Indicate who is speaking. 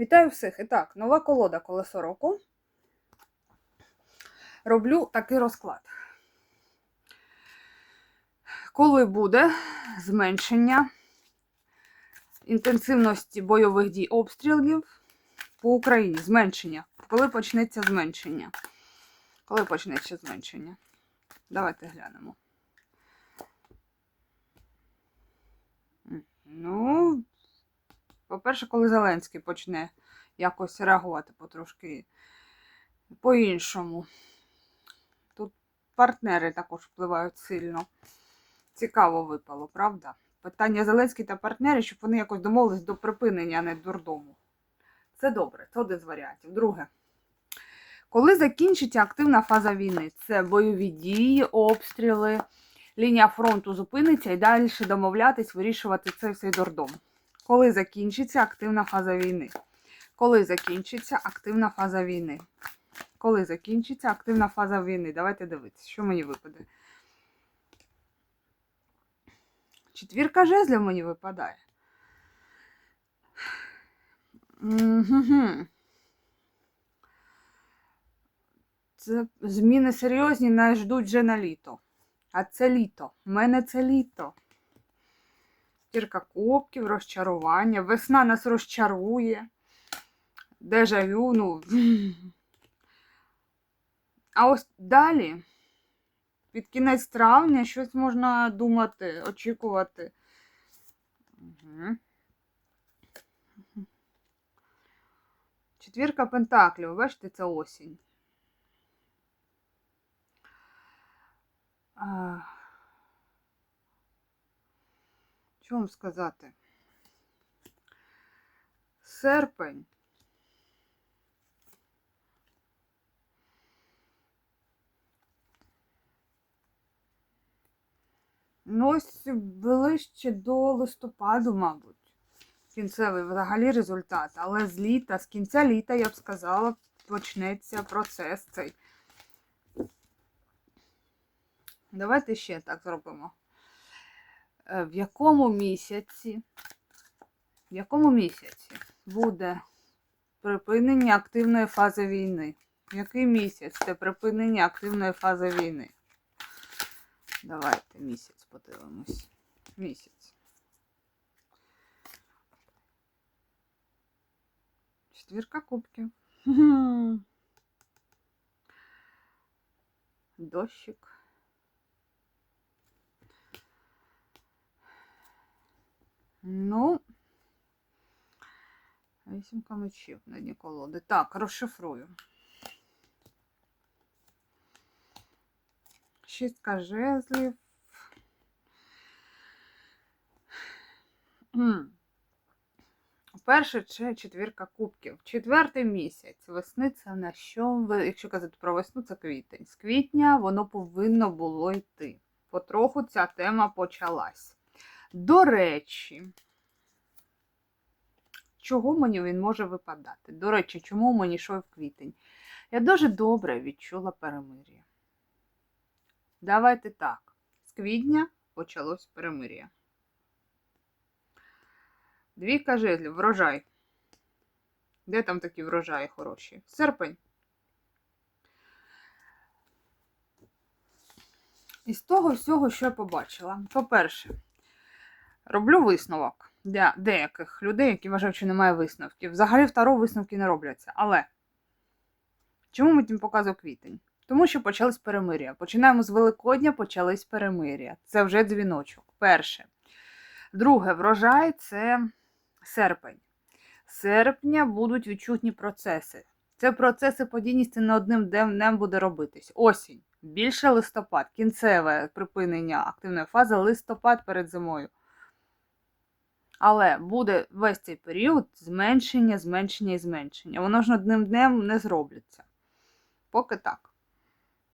Speaker 1: Вітаю всіх! І так, нова колода колесо року. Роблю такий розклад. Коли буде зменшення інтенсивності бойових дій обстрілів по Україні? Зменшення. Коли почнеться зменшення? Коли почнеться зменшення? Давайте глянемо. М, Ну, по-перше, коли Зеленський почне якось реагувати потрошки по-іншому. Тут партнери також впливають сильно. Цікаво випало, правда? Питання Зеленський та партнери, щоб вони якось домовились до припинення, а не дурдому. Це добре, це один з варіантів. Друге. Коли закінчиться активна фаза війни, це бойові дії, обстріли, лінія фронту зупиниться і далі домовлятись, вирішувати цей всей дурдом. Коли закінчиться активна фаза війни? Коли закінчиться активна фаза війни? Коли закінчиться активна фаза війни? Давайте дивитися, що мені випаде. Четвірка жезлів мені випадає. Це зміни серйозні нас ждуть вже на літо. А це літо. У мене це літо. Кірка кубків, розчарування. Весна нас розчарує. Дежавю, ну. А ось далі, під кінець травня, щось можна думати, очікувати. Угу. Четвірка пентаклів, бачите, це осінь. А... Що вам сказати? Серпень. Ось ближче до листопаду, мабуть. Кінцевий взагалі результат. Але з літа, з кінця літа, я б сказала, почнеться процес цей. Давайте ще так зробимо. Е, В якому місяці, в якому місяці буде припинення активної фази війни? Який місяць це припинення активної фази війни? Давайте місяць подивимось. Місяць. Четвірка кубків. Дощик. Ну, вісімка мечів на дні колоди. Так, розшифрую. Шістка жезлів. Перше це четвірка кубків. Четвертий місяць. Весни це на що? Якщо казати про весну, це квітень. З квітня воно повинно було йти. Потроху ця тема почалась. До речі, чого мені він може випадати? До речі, чому мені йшов квітень? Я дуже добре відчула перемир'я. Давайте так. З квітня почалось перемир'я. Двійка жезлів, врожай. Де там такі врожаї хороші? Серпень. Із того всього, що я побачила. По-перше, роблю висновок для деяких людей, які вважають, що немає висновків. Взагалі, второ висновки не робляться. Але чому ми тим показуємо квітень? Тому що почались перемир'я. Починаємо з Великодня, почались перемир'я. Це вже дзвіночок. Перше. Друге, врожай це серпень. Серпня будуть відчутні процеси. Це процеси подійності не одним днем буде робитись. Осінь. Більше листопад, кінцеве припинення активної фази листопад перед зимою. Але буде весь цей період зменшення, зменшення і зменшення. Воно ж одним днем не зробляться. Поки так.